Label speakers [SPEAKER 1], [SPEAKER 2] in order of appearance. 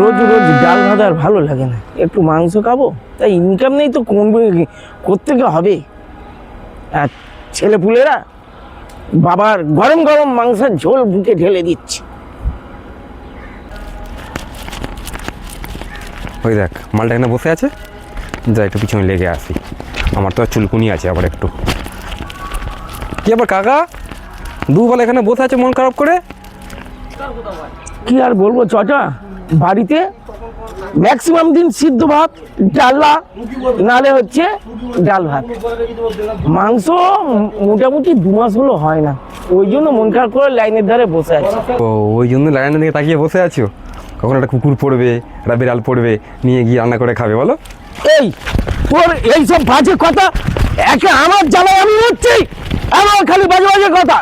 [SPEAKER 1] রোজ রোজ ডাল ভাত আর ভালো লাগে না। একটু মাংস খাব? তাই ইনকাম নেই তো কোন কোথেকে হবে? আর ছেলেপুলেরা বাবার গরম গরম মাংসের ঝোল বুকে ঢেলে দিচ্ছে।
[SPEAKER 2] ওই দেখ মালটা এখানে বসে আছে? যা একটু পিছনে লেগে আসি। আমার তো চুলকুনি আছে আবার একটু। কি আবার কাকা? দুবেলা এখানে বসে আছে মন খারাপ করে?
[SPEAKER 1] কি আর বলব চটা বাড়িতে ম্যাক্সিমাম দিন সিদ্ধ ভাত ডাল্লা নালে হচ্ছে ডাল ভাত। মাংস মোটামুটি দু মাস হলো হয় না। ওই জন্য মন খারাপ করে লাইনের ধারে বসে আছে।
[SPEAKER 2] ও ওই জন্য লাইনের দিকে তাকিয়ে বসে আছো? কখন একটা কুকুর পড়বে একটা বিড়াল পড়বে নিয়ে গিয়ে রান্না করে খাবে বলো।
[SPEAKER 1] এই তোর এইসব বাজে কথা একে আমার জ্বালায় আমি হচ্ছি আমার খালি বাজে বাজে কথা।